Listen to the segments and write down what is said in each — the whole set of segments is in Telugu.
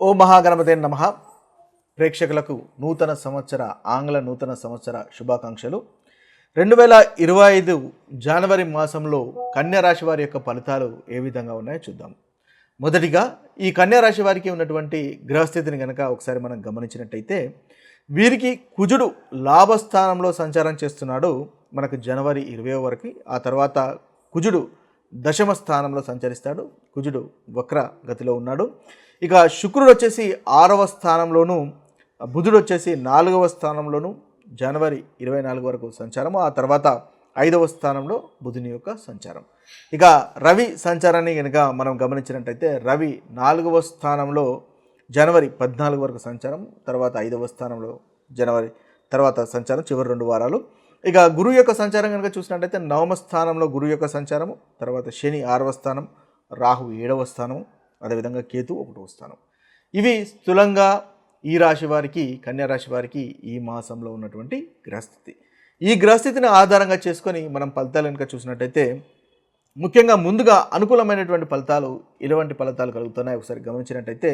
ఓ మహాగణపతే నమ. ప్రేక్షకులకు నూతన సంవత్సర ఆంగ్ల నూతన సంవత్సర శుభాకాంక్షలు. రెండు వేల ఇరవై ఐదు జనవరి మాసంలో కన్యా రాశి వారి యొక్క ఫలితాలు ఏ విధంగా ఉన్నాయో చూద్దాం. మొదటిగా ఈ కన్యా రాశి వారికి ఉన్నటువంటి గ్రహస్థితిని కనుక ఒకసారి మనం గమనించినట్టయితే వీరికి కుజుడు లాభస్థానంలో సంచారం చేస్తున్నాడు. మనకు జనవరి ఇరవై వరకు ఆ తర్వాత కుజుడు దశమ స్థానంలో సంచరిస్తాడు. కుజుడు వక్ర గతిలో ఉన్నాడు. ఇక శుక్రుడు వచ్చేసి ఆరవ స్థానంలోను బుధుడు వచ్చేసి నాలుగవ స్థానంలోను జనవరి ఇరవై నాలుగు వరకు సంచారము. ఆ తర్వాత ఐదవ స్థానంలో బుధుని యొక్క సంచారం. ఇక రవి సంచారాన్ని కనుక మనం గమనించినట్టయితే రవి నాలుగవ స్థానంలో జనవరి పద్నాలుగు వరకు సంచారం తర్వాత ఐదవ స్థానంలో జనవరి తర్వాత సంచారం చివరి రెండు వారాలు. ఇక గురువు యొక్క సంచారం కనుక చూసినట్టయితే నవమ స్థానంలో గురువు యొక్క సంచారము తర్వాత శని ఆరవ స్థానం రాహు ఏడవ స్థానం అదేవిధంగా కేతు ఒకటో స్థానం. ఇవి స్థూలంగా ఈ రాశి వారికి కన్యా రాశి వారికి ఈ మాసంలో ఉన్నటువంటి గ్రహస్థితి. ఈ గ్రహస్థితిని ఆధారంగా చేసుకొని మనం ఫలితాలు కనుక చూసినట్టయితే ముఖ్యంగా ముందుగా అనుకూలమైనటువంటి ఫలితాలు ఎటువంటి ఫలితాలు కలుగుతున్నాయి ఒకసారి గమనించినట్టయితే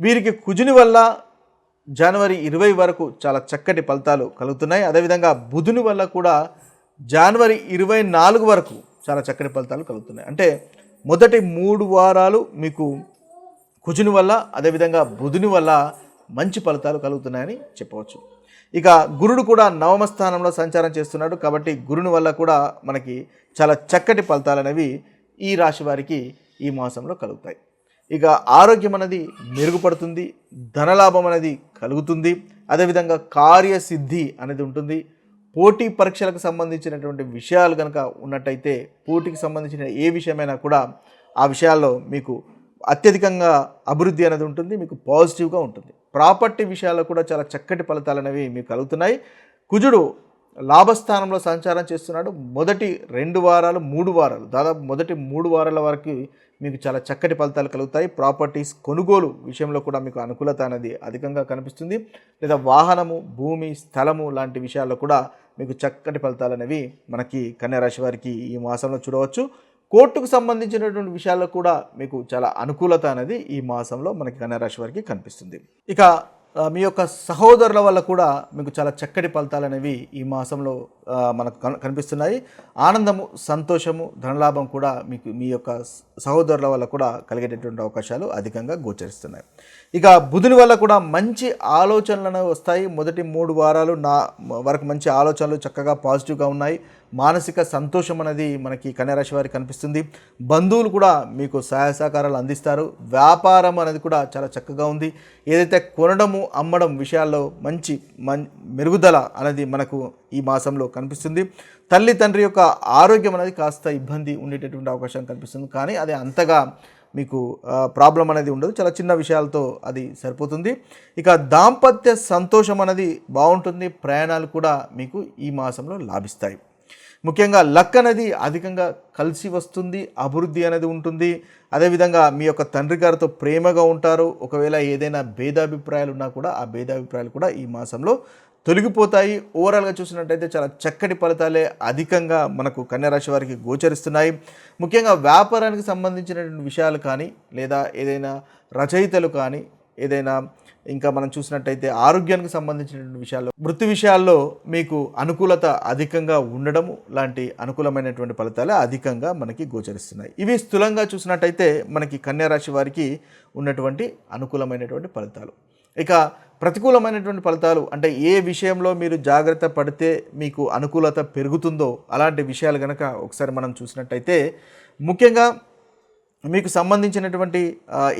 వీరికి కుజుని వల్ల జనవరి ఇరవై వరకు చాలా చక్కటి ఫలితాలు కలుగుతున్నాయి. అదేవిధంగా బుధుని వల్ల కూడా జనవరి ఇరవై నాలుగు వరకు చాలా చక్కటి ఫలితాలు కలుగుతున్నాయి. అంటే మొదటి మూడు వారాలు మీకు కుజుని వల్ల అదేవిధంగా బుధుని వల్ల మంచి ఫలితాలు కలుగుతున్నాయని చెప్పవచ్చు. ఇక గురుడు కూడా నవమ స్థానంలో సంచారం చేస్తున్నాడు కాబట్టి గురుని వల్ల కూడా మనకి చాలా చక్కటి ఫలితాలు అనేవి ఈ రాశి వారికి ఈ మాసంలో కలుగుతాయి. ఇక ఆరోగ్యం అనేది మెరుగుపడుతుంది ధనలాభం అనేది కలుగుతుంది అదేవిధంగా కార్యసిద్ధి అనేది ఉంటుంది పోటీ పరీక్షలకు సంబంధించినటువంటి విషయాలు కనుక ఉన్నట్టయితే పోటీకి సంబంధించిన ఏ విషయమైనా కూడా ఆ విషయాల్లో మీకు అత్యధికంగా అభివృద్ధి అనేది ఉంటుంది మీకు పాజిటివ్గా ఉంటుంది. ప్రాపర్టీ విషయాల్లో కూడా చాలా చక్కటి ఫలితాలు అనేవి మీకు కలుగుతున్నాయి. కుజుడు లాభస్థానంలో సంచారం చేస్తున్నాడు. మొదటి రెండు వారాలు మూడు వారాలు దాదాపు మొదటి మూడు వారాల వరకు మీకు చాలా చక్కటి ఫలితాలు కలుగుతాయి. ప్రాపర్టీస్ కొనుగోలు విషయంలో కూడా మీకు అనుకూలత అనేది అధికంగా కనిపిస్తుంది. లేదా వాహనము భూమి స్థలము లాంటి విషయాల్లో కూడా మీకు చక్కటి ఫలితాలు అనేవి మనకి కన్యారాశి వారికి ఈ మాసంలో చూడవచ్చు. కోర్టుకు సంబంధించినటువంటి విషయాల్లో కూడా మీకు చాలా అనుకూలత అనేది ఈ మాసంలో మనకి కన్యారాశి వారికి కనిపిస్తుంది. ఇక మీ యొక్క సహోదరుల వల్ల కూడా మీకు చాలా చక్కటి ఫలితాలు అనేవి ఈ మాసంలో మనకు కనిపిస్తున్నాయి. ఆనందము సంతోషము ధనలాభం కూడా మీకు మీ యొక్క సహోదరుల వల్ల కూడా కలిగేటటువంటి అవకాశాలు అధికంగా గోచరిస్తున్నాయి. ఇక బుధుని వల్ల కూడా మంచి ఆలోచనలు వస్తాయి. మొదటి మూడు వారాలు నా వరకు మంచి ఆలోచనలు చక్కగా పాజిటివ్గా ఉన్నాయి. మానసిక సంతోషం అనేది మనకి కన్యారాశి వారికి కనిపిస్తుంది. బంధువులు కూడా మీకు సహాయ సహకారాలు అందిస్తారు. వ్యాపారం అనేది కూడా చాలా చక్కగా ఉంది. ఏదైతే కొనడము అమ్మడం విషయాల్లో మంచి మెరుగుదల అనేది మనకు ఈ మాసంలో కనిపిస్తుంది. తల్లి తండ్రి యొక్క ఆరోగ్యం అనేది కాస్త ఇబ్బంది ఉండేటటువంటి అవకాశం కనిపిస్తుంది. కానీ అది అంతగా మీకు ప్రాబ్లం అనేది ఉండదు. చాలా చిన్న విషయాలతో అది సరిపోతుంది. ఇక దాంపత్య సంతోషం అనేది బాగుంటుంది. ప్రయాణాలు కూడా మీకు ఈ మాసంలో లాభిస్తాయి. ముఖ్యంగా లక్ అనేది అధికంగా కలిసి వస్తుంది. అభివృద్ధి అనేది ఉంటుంది. అదేవిధంగా మీ యొక్క తండ్రి గారితో ప్రేమగా ఉంటారు. ఒకవేళ ఏదైనా భేదాభిప్రాయాలు ఉన్నా కూడా ఆ భేదాభిప్రాయాలు కూడా ఈ మాసంలో తొలగిపోతాయి. ఓవరాల్గా చూసినట్టయితే చాలా చక్కటి ఫలితాలే అధికంగా మనకు కన్యారాశి వారికి గోచరిస్తున్నాయి. ముఖ్యంగా వ్యాపారానికి సంబంధించినటువంటి విషయాలు కానీ లేదా ఏదైనా రచయితలు కానీ ఏదైనా ఇంకా మనం చూసినట్టయితే ఆరోగ్యానికి సంబంధించినటువంటి విషయాల్లో వృత్తి విషయాల్లో మీకు అనుకూలత అధికంగా ఉండడము లాంటి అనుకూలమైనటువంటి ఫలితాలు అధికంగా మనకి గోచరిస్తున్నాయి. ఇవి స్థూలంగా చూసినట్టయితే మనకి కన్యారాశి వారికి ఉన్నటువంటి అనుకూలమైనటువంటి ఫలితాలు. ఇక ప్రతికూలమైనటువంటి ఫలితాలు అంటే ఏ విషయంలో మీరు జాగ్రత్త పడితే మీకు అనుకూలత పెరుగుతుందో అలాంటి విషయాలు కనుక ఒకసారి మనం చూసినట్టయితే ముఖ్యంగా మీకు సంబంధించినటువంటి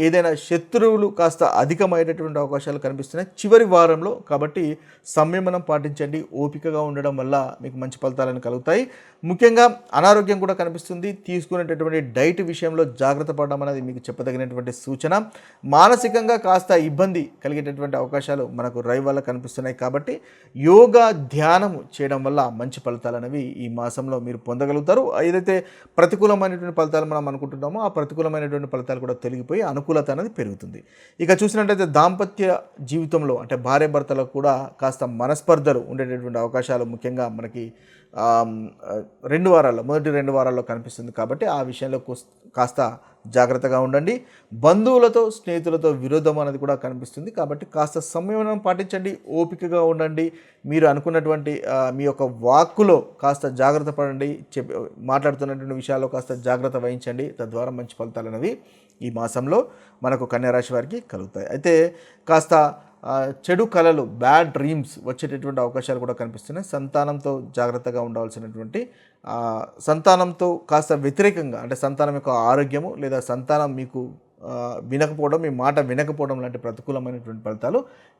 ఏదైనా శత్రువులు కాస్త అధికమయ్యేటటువంటి అవకాశాలు కనిపిస్తున్నాయి. చివరి వారంలో కాబట్టి సంయమనం పాటించండి. ఓపికగా ఉండడం వల్ల మీకు మంచి ఫలితాలను కలుగుతాయి. ముఖ్యంగా అనారోగ్యం కూడా కనిపిస్తుంది. తీసుకునేటటువంటి డైట్ విషయంలో జాగ్రత్త పడడం అనేది మీకు చెప్పదగినటువంటి సూచన. మానసికంగా కాస్త ఇబ్బంది కలిగేటటువంటి అవకాశాలు మనకు రవి వల్ల కనిపిస్తున్నాయి కాబట్టి యోగా ధ్యానము చేయడం వల్ల మంచి ఫలితాలు అనేవి ఈ మాసంలో మీరు పొందగలుగుతారు. ఏదైతే ప్రతికూలమైనటువంటి ఫలితాలు మనం అనుకుంటున్నామో ఆ ప్రతికూలమైనటువంటి ఫలితాలు కూడా తొలగిపోయి అనుకూలత అనేది పెరుగుతుంది. ఇక చూసినట్టయితే దాంపత్య జీవితంలో అంటే భార్య భర్తలకు కూడా కాస్త మనస్పర్ధలు ఉండేటటువంటి అవకాశాలు ముఖ్యంగా మనకి రెండు వారాల్లో మొదటి రెండు వారాల్లో కనిపిస్తుంది కాబట్టి ఆ విషయంలో కాస్త జాగ్రత్తగా ఉండండి. బంధువులతో స్నేహితులతో విరోధం అనేది కూడా కనిపిస్తుంది కాబట్టి కాస్త సంయమనం పాటించండి ఓపికగా ఉండండి. మీరు అనుకున్నటువంటి మీ యొక్క వాక్కులో కాస్త జాగ్రత్త పడండి చెప్ మాట్లాడుతున్నటువంటి విషయాల్లో కాస్త జాగ్రత్త వహించండి. తద్వారా మంచి ఫలితాలు అనేవి ఈ మాసంలో మనకు కన్యారాశి వారికి కలుగుతాయి. అయితే కాస్త చెడు కళలు బ్యాడ్ డ్రీమ్స్ వచ్చేటటువంటి అవకాశాలు కూడా కనిపిస్తున్నాయి. సంతానంతో జాగ్రత్తగా ఉండవలసినటువంటి సంతానంతో కాస్త వ్యతిరేకంగా అంటే సంతానం యొక్క ఆరోగ్యము లేదా సంతానం మీకు వినకపోవడం మీ మాట వినకపోవడం లాంటి ప్రతికూలమైనటువంటి ఫలితాలు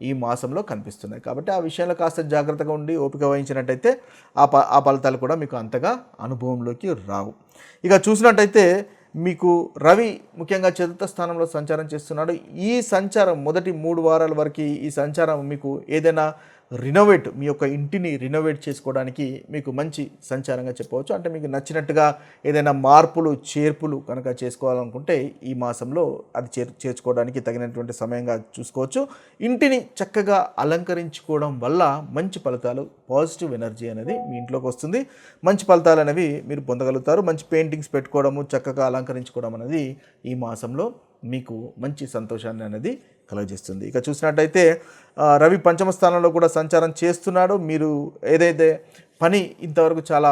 ఈ మాసంలో కనిపిస్తున్నాయి. కాబట్టి ఆ విషయంలో కాస్త జాగ్రత్తగా ఉండి ఓపిక వహించినట్టయితే ఆ ప ఆ ఫలితాలు కూడా మీకు అంతగా అనుభవంలోకి రావు. ఇక చూసినట్టయితే మీకు రవి ముఖ్యంగా చతుర్థ స్థానంలో సంచారం చేస్తున్నాడు. ఈ సంచారం మొదటి మూడు వారాల వరకు ఈ సంచారం మీకు ఏదైనా రినోవేట్ మీ యొక్క ఇంటిని రినోవేట్ చేసుకోవడానికి మీకు మంచి సంచారంగా చెప్పవచ్చు. అంటే మీకు నచ్చినట్టుగా ఏదైనా మార్పులు చేర్పులు కనుక చేసుకోవాలనుకుంటే ఈ మాసంలో అది చేర్ చేర్చుకోవడానికి తగినటువంటి సమయంగా చూసుకోవచ్చు. ఇంటిని చక్కగా అలంకరించుకోవడం వల్ల మంచి ఫలితాలు పాజిటివ్ ఎనర్జీ అనేది మీ ఇంట్లోకి వస్తుంది. మంచి ఫలితాలు అనేవి మీరు పొందగలుగుతారు. మంచి పెయింటింగ్స్ పెట్టుకోవడము చక్కగా అలంకరించుకోవడం అనేది ఈ మాసంలో మీకు మంచి సంతోషాన్ని అనేది కలుగజేస్తుంది ఇక చూసినట్టయితే రవి పంచమ స్థానంలో కూడా సంచారం చేస్తున్నాడు. మీరు ఏదైతే పని ఇంతవరకు చాలా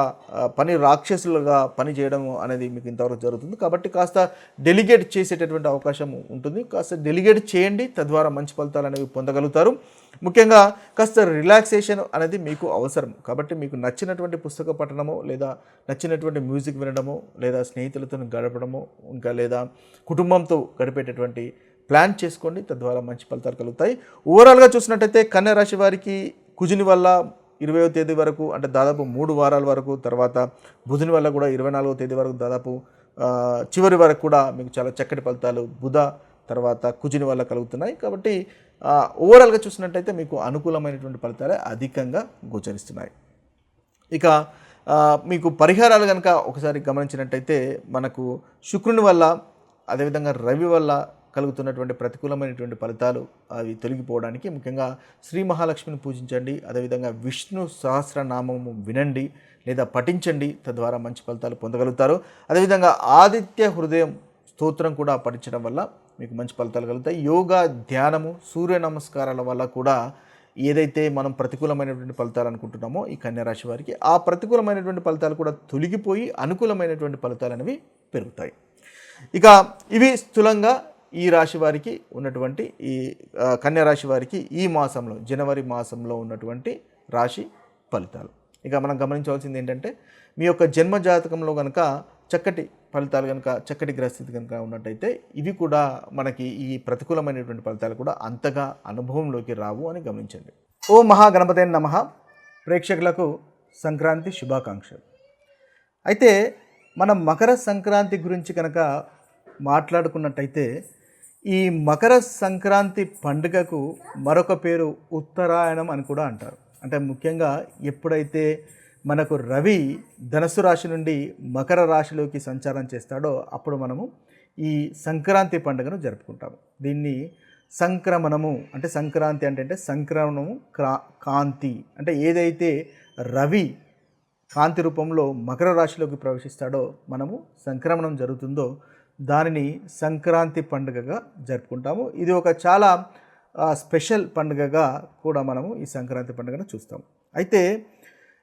పని రాక్షసులుగా పని చేయడం అనేది మీకు ఇంతవరకు జరుగుతుంది. కాబట్టి కాస్త డెలిగేట్ చేసేటటువంటి అవకాశం ఉంటుంది. కాస్త డెలిగేట్ చేయండి. తద్వారా మంచి ఫలితాలు అనేవి పొందగలుగుతారు. ముఖ్యంగా కాస్త రిలాక్సేషన్ అనేది మీకు అవసరం. కాబట్టి మీకు నచ్చినటువంటి పుస్తక పఠనము లేదా నచ్చినటువంటి మ్యూజిక్ వినడము లేదా స్నేహితులతో గడపడము ఇంకా లేదా కుటుంబంతో గడిపేటటువంటి ప్లాన్ చేసుకోండి తద్వారా మంచి ఫలితాలు కలుగుతాయి. ఓవరాల్గా చూసినట్టయితే కన్యా రాశి వారికి కుజుని వల్ల ఇరవయో తేదీ వరకు అంటే దాదాపు మూడు వారాల వరకు తర్వాత బుధుని వల్ల కూడా ఇరవై నాలుగో తేదీ వరకు దాదాపు చివరి వరకు కూడా మీకు చాలా చక్కటి ఫలితాలు బుధ తర్వాత కుజుని వల్ల కలుగుతున్నాయి. కాబట్టి ఓవరాల్గా చూసినట్టయితే మీకు అనుకూలమైనటువంటి ఫలితాలే అధికంగా గోచరిస్తున్నాయి. ఇక మీకు పరిహారాలు కనుక ఒకసారి గమనించినట్టయితే మనకు శుక్రుని వల్ల అదేవిధంగా రవి వల్ల కలుగుతున్నటువంటి ప్రతికూలమైనటువంటి ఫలితాలు అవి తొలగిపోవడానికి ముఖ్యంగా శ్రీ మహాలక్ష్మిని పూజించండి అదేవిధంగా విష్ణు సహస్రనామము వినండి లేదా పఠించండి తద్వారా మంచి ఫలితాలు పొందగలుగుతారు. అదేవిధంగా ఆదిత్య హృదయం స్తోత్రం కూడా పఠించడం వల్ల మీకు మంచి ఫలితాలు కలుగుతాయి. యోగా ధ్యానము సూర్య నమస్కారాల వల్ల కూడా ఏదైతే మనం ప్రతికూలమైనటువంటి ఫలితాలు అనుకుంటున్నామో ఈ కన్యారాశి వారికి ఆ ప్రతికూలమైనటువంటి ఫలితాలు కూడా తొలగిపోయి అనుకూలమైనటువంటి ఫలితాలు అనేవి పెరుగుతాయి. ఇక ఇవి స్థూలంగా ఈ రాశి వారికి ఉన్నటువంటి ఈ కన్యా రాశి వారికి ఈ మాసంలో జనవరి మాసంలో ఉన్నటువంటి రాశి ఫలితాలు. ఇక మనం గమనించవలసింది ఏంటంటే మీ యొక్క జన్మ జాతకంలో కనుక చక్కటి ఫలితాలు కనుక చక్కటి గ్రహస్థితి కనుక ఉన్నట్టయితే ఇవి కూడా మనకి ఈ ప్రతికూలమైనటువంటి ఫలితాలు కూడా అంతగా అనుభవంలోకి రావు అని గమనించండి. ఓ మహాగణపతి నమ. ప్రేక్షకులకు సంక్రాంతి శుభాకాంక్షలు. అయితే మనం మకర సంక్రాంతి గురించి కనుక మాట్లాడుకున్నట్టయితే ఈ మకర సంక్రాంతి పండుగకు మరొక పేరు ఉత్తరాయణం అని కూడా అంటారు. అంటే ముఖ్యంగా ఎప్పుడైతే మనకు రవి ధనస్సు రాశి నుండి మకర రాశిలోకి సంచారం చేస్తాడో అప్పుడు మనము ఈ సంక్రాంతి పండుగను జరుపుకుంటాము. దీన్ని సంక్రమణము అంటే సంక్రాంతి అంటే అంటే సంక్రమణము క్రా కాంతి అంటే ఏదైతే రవి కాంతి రూపంలో మకర రాశిలోకి ప్రవేశిస్తాడో మనము సంక్రమణం జరుగుతుందో దానిని సంక్రాంతి పండుగగా జరుపుకుంటాము. ఇది ఒక చాలా స్పెషల్ పండుగగా కూడా మనము ఈ సంక్రాంతి పండుగను చూస్తాం. అయితే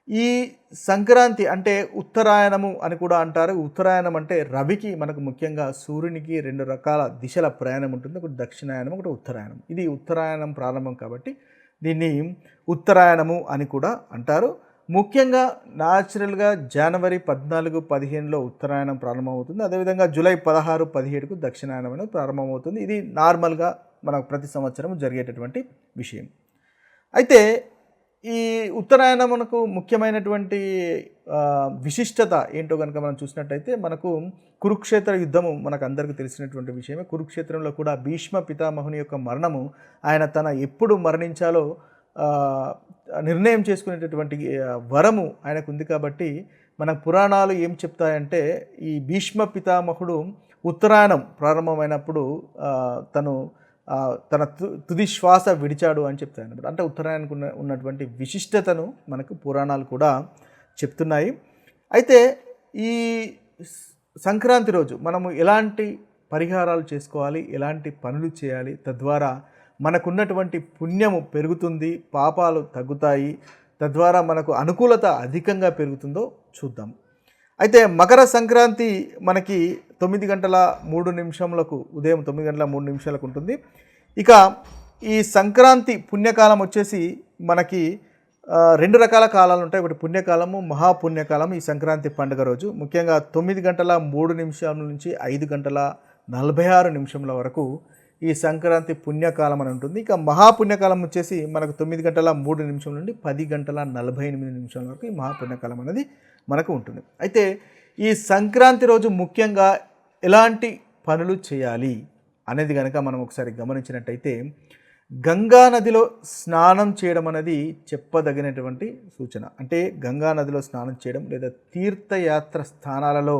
ఈ సంక్రాంతి అంటే ఉత్తరాయణము అని కూడా అంటారు. ఉత్తరాయణం అంటే రవికి మనకు ముఖ్యంగా సూర్యునికి రెండు రకాల దిశల ప్రయాణం ఉంటుంది. ఒకటి దక్షిణాయనం ఒకటి ఉత్తరాయణం. ఇది ఉత్తరాయణం ప్రారంభం కాబట్టి దీన్ని ఉత్తరాయణము అని కూడా అంటారు. ముఖ్యంగా న్యాచురల్గా జనవరి పద్నాలుగు పదిహేనులో ఉత్తరాయణం ప్రారంభమవుతుంది. అదేవిధంగా జూలై పదహారు పదిహేడుకు దక్షిణాయనం అనేది ప్రారంభమవుతుంది. ఇది నార్మల్గా మనకు ప్రతి సంవత్సరం జరిగేటటువంటి విషయం. అయితే ఈ ఉత్తరాయణం మనకు ముఖ్యమైనటువంటి విశిష్టత ఏంటో కనుక మనం చూసినట్టయితే మనకు కురుక్షేత్ర యుద్ధము మనకు అందరికీ తెలిసినటువంటి విషయమే. కురుక్షేత్రంలో కూడా భీష్మ పితామహుని యొక్క మరణము ఆయన తన ఎప్పుడు మరణించాలో నిర్ణయం చేసుకునేటటువంటి వరము ఆయనకు ఉంది కాబట్టి మన పురాణాలు ఏం చెప్తాయంటే ఈ భీష్మ పితామహుడు ఉత్తరాయణం ప్రారంభమైనప్పుడు తను తన తు- తుది శ్వాస విడిచాడు అని చెప్తాయన్నమాట. అంటే ఉత్తరాయణకు ఉన్న ఉన్నటువంటి విశిష్టతను మనకు పురాణాలు కూడా చెప్తున్నాయి. అయితే ఈ సంక్రాంతి రోజు మనము ఎలాంటి పరిహారాలు చేసుకోవాలి ఎలాంటి పనులు చేయాలి తద్వారా మనకున్నటువంటి పుణ్యము పెరుగుతుంది పాపాలు తగ్గుతాయి తద్వారా మనకు అనుకూలత అధికంగా పెరుగుతుందో చూద్దాం. అయితే మకర సంక్రాంతి మనకి తొమ్మిది గంటల మూడు నిమిషములకు ఉదయం తొమ్మిది గంటల మూడు నిమిషాలకు ఉంటుంది. ఇక ఈ సంక్రాంతి పుణ్యకాలం వచ్చేసి మనకి రెండు రకాల కాలాలు ఉంటాయి. ఒకటి పుణ్యకాలము మహాపుణ్యకాలం ఈ సంక్రాంతి పండుగ రోజు. ముఖ్యంగా తొమ్మిది గంటల మూడు నిమిషాల నుంచి ఐదు గంటల నలభై ఆరు నిమిషముల వరకు ఈ సంక్రాంతి పుణ్యకాలం అని ఉంటుంది. ఇక మహాపుణ్యకాలం వచ్చేసి మనకు తొమ్మిది గంటల మూడు నిమిషం నుండి పది గంటల నలభై ఎనిమిది నిమిషాల వరకు ఈ మహాపుణ్యకాలం అనేది మనకు ఉంటుంది. అయితే ఈ సంక్రాంతి రోజు ముఖ్యంగా ఎలాంటి పనులు చేయాలి అనేది కనుక మనం ఒకసారి గమనించినట్టయితే గంగా నదిలో స్నానం చేయడం అనేది చెప్పదగినటువంటి సూచన. అంటే గంగా నదిలో స్నానం చేయడం లేదా తీర్థయాత్ర స్థానాలలో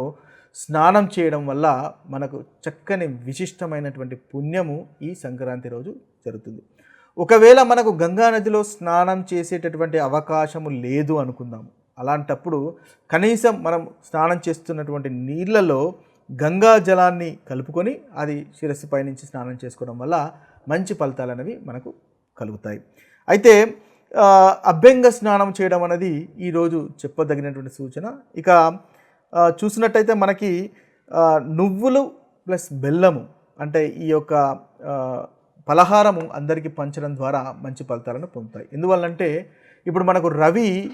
స్నానం చేయడం వల్ల మనకు చక్కని విశిష్టమైనటువంటి పుణ్యము ఈ సంక్రాంతి రోజు జరుగుతుంది. ఒకవేళ మనకు గంగా నదిలో స్నానం చేసేటటువంటి అవకాశము లేదు అనుకుందాం అలాంటప్పుడు కనీసం మనం స్నానం చేస్తున్నటువంటి నీళ్ళలో గంగా జలాన్ని కలుపుకొని అది శిరస్సు పైనుంచి స్నానం చేసుకోవడం వల్ల మంచి ఫలితాలు అనేవి మనకు కలుగుతాయి. అయితే అభ్యంగ స్నానం చేయడం అనేది ఈరోజు చెప్పదగినటువంటి సూచన. ఇక చూసినట్టయితే మనకి నువ్వులు ప్లస్ బెల్లము అంటే ఈ యొక్క పలహారము అందరికీ పంచడం ద్వారా మంచి ఫలితాలను పొందుతాయి. ఎందువల్లంటే ఇప్పుడు మనకు రవి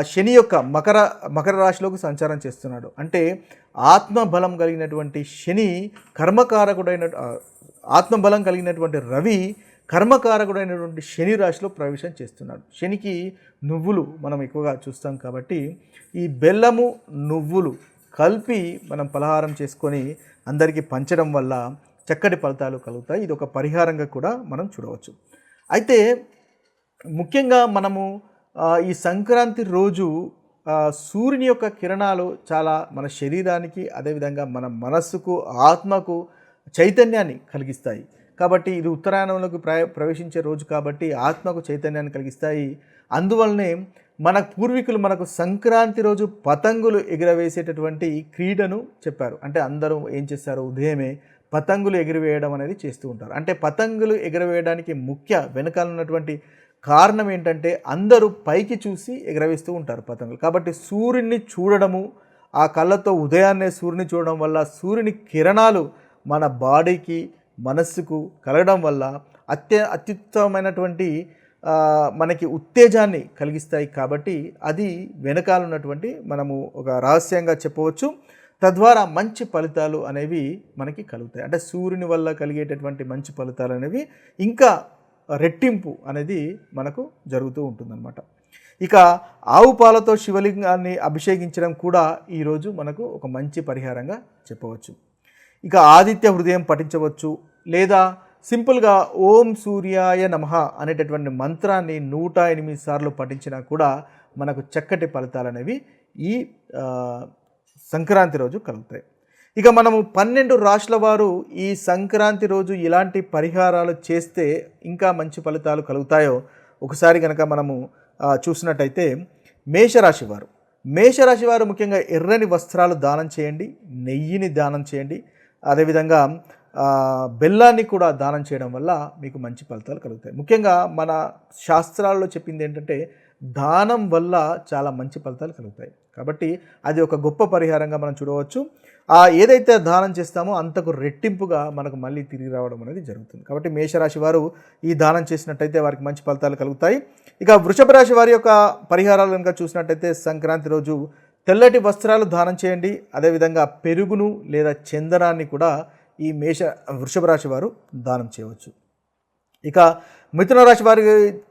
శని యొక్క మకర మకర రాశిలోకి సంచారం చేస్తున్నాడు. అంటే ఆత్మబలం కలిగినటువంటి శని కర్మకారకుడైన ఆత్మబలం కలిగినటువంటి రవి కర్మకారకుడైనటువంటి శని రాశిలో ప్రవేశం చేస్తున్నాడు. శనికి నువ్వులు మనం ఎక్కువగా చూస్తాం కాబట్టి ఈ బెల్లము నువ్వులు కలిపి మనం పలహారం చేసుకొని అందరికీ పంచడం వల్ల చక్కటి ఫలితాలు కలుగుతాయి. ఇది ఒక పరిహారంగా కూడా మనం చూడవచ్చు. అయితే ముఖ్యంగా మనము ఈ సంక్రాంతి రోజు సూర్యుని యొక్క కిరణాలు చాలా మన శరీరానికి అదేవిధంగా మన మనస్సుకు ఆత్మకు చైతన్యాన్ని కలిగిస్తాయి. కాబట్టి ఇది ఉత్తరాయణంలోకి ప్ర ప్రవేశించే రోజు కాబట్టి ఆత్మకు చైతన్యాన్ని కలిగిస్తాయి. అందువల్లనే మన పూర్వీకులు మనకు సంక్రాంతి రోజు పతంగులు ఎగురవేసేటటువంటి క్రీడను చెప్పారు. అంటే అందరూ ఏం చేస్తారు? ఉదయమే పతంగులు ఎగురవేయడం అనేది చేస్తూ ఉంటారు. అంటే పతంగులు ఎగురవేయడానికి ముఖ్య వెనకాల ఉన్నటువంటి కారణం ఏంటంటే అందరూ పైకి చూసి ఎగరవేస్తూ ఉంటారు పతంగులు. కాబట్టి సూర్యుడిని చూడడము ఆ కళ్ళతో ఉదయాన్నే సూర్యుని చూడడం వల్ల సూర్యుని కిరణాలు మన బాడీకి మనస్సుకు కలగడం వల్ల అత్య అత్యుత్తమైనటువంటి మనకి ఉత్తేజాన్ని కలిగిస్తాయి కాబట్టి అది వెనకాల ఉన్నటువంటి మనము ఒక రహస్యంగా చెప్పవచ్చు. తద్వారా మంచి ఫలితాలు అనేవి మనకి కలుగుతాయి. అంటే సూర్యుని వల్ల కలిగేటటువంటి మంచి ఫలితాలు అనేవి ఇంకా రెట్టింపు అనేది మనకు జరుగుతూ ఉంటుందన్నమాట. ఇక ఆవు పాలతో శివలింగాన్ని అభిషేకించడం కూడా ఈరోజు మనకు ఒక మంచి పరిహారంగా చెప్పవచ్చు. ఇక ఆదిత్య హృదయం పఠించవచ్చు. లేదా సింపుల్గా ఓం సూర్యాయ నమః అనేటటువంటి మంత్రాన్ని నూట ఎనిమిది సార్లు పఠించినా కూడా మనకు చక్కటి ఫలితాలు అనేవి ఈ సంక్రాంతి రోజు కలుగుతాయి. ఇక మనము పన్నెండు రాష్ట్రాల వారు ఈ సంక్రాంతి రోజు ఇలాంటి పరిహారాలు చేస్తే ఇంకా మంచి ఫలితాలు కలుగుతాయో ఒకసారి కనుక మనము చూసినట్టయితే మేషరాశి వారు. మేషరాశి వారు ముఖ్యంగా ఎర్రని వస్త్రాలు దానం చేయండి నెయ్యిని దానం చేయండి. అదేవిధంగా బెల్లాన్ని కూడా దానం చేయడం వల్ల మీకు మంచి ఫలితాలు కలుగుతాయి. ముఖ్యంగా మన శాస్త్రాల్లో చెప్పింది ఏంటంటే దానం వల్ల చాలా మంచి ఫలితాలు కలుగుతాయి. కాబట్టి అది ఒక గొప్ప పరిహారంగా మనం చూడవచ్చు. ఆ ఏదైతే దానం చేస్తామో అంతకు రెట్టింపుగా మనకు మళ్ళీ తిరిగి రావడం అనేది జరుగుతుంది. కాబట్టి మేషరాశి వారు ఈ దానం చేసినట్టయితే వారికి మంచి ఫలితాలు కలుగుతాయి. ఇక వృషభ రాశి వారి యొక్క పరిహారాలు కనుక చూసినట్టయితే సంక్రాంతి రోజు తెల్లటి వస్త్రాలు దానం చేయండి. అదేవిధంగా పెరుగును లేదా చందనాన్ని కూడా ఈ మేష వృషభ రాశి వారు దానం చేయవచ్చు. ఇక మిథున రాశి వారి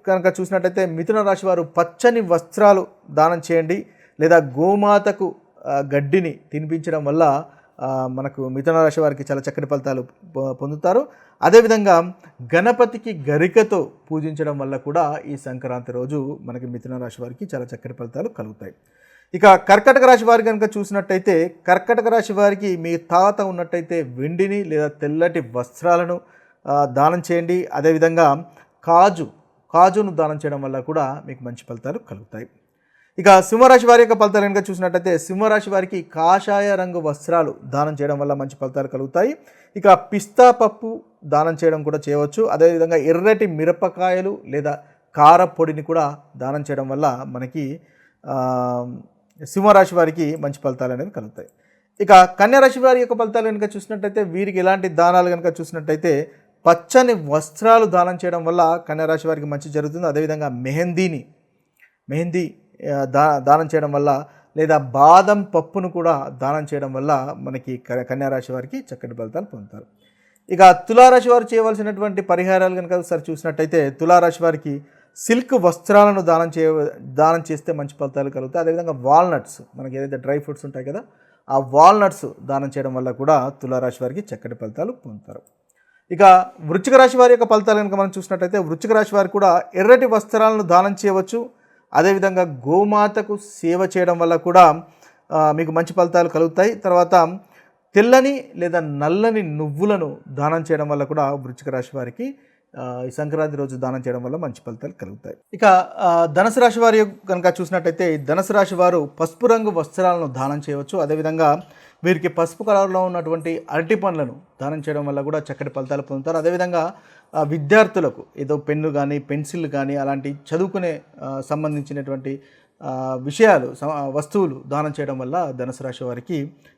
కనుక చూసినట్టయితే మిథున రాశి వారు పచ్చని వస్త్రాలు దానం చేయండి లేదా గోమాతకు గడ్డిని తినిపించడం వల్ల మనకు మిథున రాశి వారికి చాలా చక్కటి ఫలితాలు పొందుతారు. అదేవిధంగా గణపతికి గరికతో పూజించడం వల్ల కూడా ఈ సంక్రాంతి రోజు మనకి మిథున రాశి వారికి చాలా చక్కటి ఫలితాలు కలుగుతాయి. ఇక కర్కటక రాశి వారి కనుక చూసినట్టయితే కర్కటక రాశి వారికి మీ తాత ఉన్నట్టయితే వెండిని లేదా తెల్లటి వస్త్రాలను దానం చేయండి. అదేవిధంగా కాజు కాజును దానం చేయడం వల్ల కూడా మీకు మంచి ఫలితాలు కలుగుతాయి. ఇక సింహరాశి వారి యొక్క ఫలితాలు కనుక చూసినట్టయితే సింహరాశి వారికి కాషాయ రంగు వస్త్రాలు దానం చేయడం వల్ల మంచి ఫలితాలు కలుగుతాయి. ఇక పిస్తా పప్పు దానం చేయడం కూడా చేయవచ్చు. అదేవిధంగా ఎర్రటి మిరపకాయలు లేదా కార పొడిని కూడా దానం చేయడం వల్ల మనకి సింహరాశి వారికి మంచి ఫలితాలు అనేవి కలుగుతాయి. ఇక కన్యారాశి వారి యొక్క ఫలితాలు కనుక చూసినట్టయితే వీరికి ఎలాంటి దానాలు కనుక చూసినట్టయితే పచ్చని వస్త్రాలు దానం చేయడం వల్ల కన్యారాశి వారికి మంచి జరుగుతుంది. అదేవిధంగా మెహందీని మెహందీ దా దానం చేయడం వల్ల లేదా బాదం పప్పును కూడా దానం చేయడం వల్ల మనకి క- కన్యారాశి వారికి చక్కటి ఫలితాలు పొందుతారు. ఇక తులారాశి వారు చేయవలసినటువంటి పరిహారాలు కనుక ఒకసారి చూసినట్టయితే తులారాశి వారికి సిల్క్ వస్త్రాలను దానం చేయ దానం చేస్తే మంచి ఫలితాలు కలుగుతాయి. అదేవిధంగా వాల్నట్స్ మనకి ఏదైతే డ్రై ఫ్రూట్స్ ఉంటాయి కదా ఆ వాల్నట్స్ దానం చేయడం వల్ల కూడా తులారాశి వారికి చక్కటి ఫలితాలు పొందుతారు. ఇక వృచ్చిక రాశి వారి యొక్క ఫలితాలు కనుక మనం చూసినట్టయితే వృచ్చిక రాశి వారు కూడా ఎర్రటి వస్త్రాలను దానం చేయవచ్చు. అదేవిధంగా గోమాతకు సేవ చేయడం వల్ల కూడా మీకు మంచి ఫలితాలు కలుగుతాయి. తర్వాత తెల్లని లేదా నల్లని నువ్వులను దానం చేయడం వల్ల కూడా వృచ్చిక రాశి వారికి ఈ సంక్రాంతి రోజు దానం చేయడం వల్ల మంచి ఫలితాలు కలుగుతాయి. ఇక ఆ, ధనుసు రాశి వారి కనుక చూసినట్టయితే ఈ ధనుసు రాశి వారు పసుపు రంగు వస్త్రాలను దానం చేయవచ్చు. అదేవిధంగా వీరికి పసుపు కలర్లో ఉన్నటువంటి అరటి పండ్లను దానం చేయడం వల్ల కూడా చక్కటి ఫలితాలు పొందుతారు. అదేవిధంగా విద్యార్థులకు ఏదో పెన్ను కానీ పెన్సిల్ కానీ అలాంటి చదువుకునే సంబంధించినటువంటి విషయాలు వస్తువులు దానం చేయడం వల్ల ధనుసు రాశి వారికి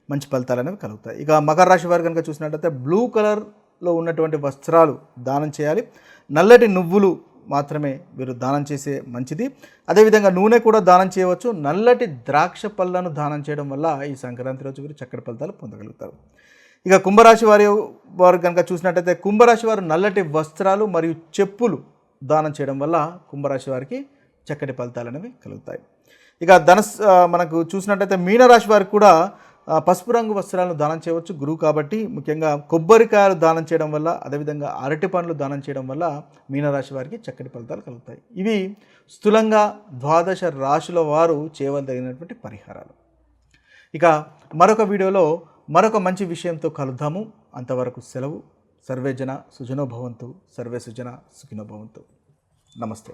మంచి ఫలితాలు అనేవి కలుగుతాయి. ఇక మకర రాశి వారు కనుక చూసినట్టయితే బ్లూ కలర్ లో ఉన్నటువంటి వస్త్రాలు దానం చేయాలి. నల్లటి నువ్వులు మాత్రమే వీరు దానం చేసే మంచిది. అదేవిధంగా నూనె కూడా దానం చేయవచ్చు. నల్లటి ద్రాక్ష పళ్ళను దానం చేయడం వల్ల ఈ సంక్రాంతి రోజు వీరు చక్కటి ఫలితాలు పొందగలుగుతారు. ఇక కుంభరాశి వారి వారు కనుక చూసినట్టయితే కుంభరాశి వారు నల్లటి వస్త్రాలు మరియు చెప్పులు దానం చేయడం వల్ల కుంభరాశి వారికి చక్కటి ఫలితాలు అనేవి కలుగుతాయి. ఇక ధనస్ మనకు చూసినట్టయితే మీనరాశి వారికి కూడా పసుపు రంగు వస్త్రాలను దానం చేయవచ్చు గురువు కాబట్టి. ముఖ్యంగా కొబ్బరికాయలు దానం చేయడం వల్ల అదేవిధంగా అరటి పండ్లు దానం చేయడం వల్ల మీనరాశి వారికి చక్కటి ఫలితాలు కలుగుతాయి. ఇవి స్థూలంగా ద్వాదశ రాశుల వారు చేయవలదగినటువంటి పరిహారాలు. ఇక మరొక వీడియోలో మరొక మంచి విషయంతో కలుద్దాము. అంతవరకు సెలవు. సర్వే జన సర్వే సుజన సుఖినోభవంతు నమస్తే.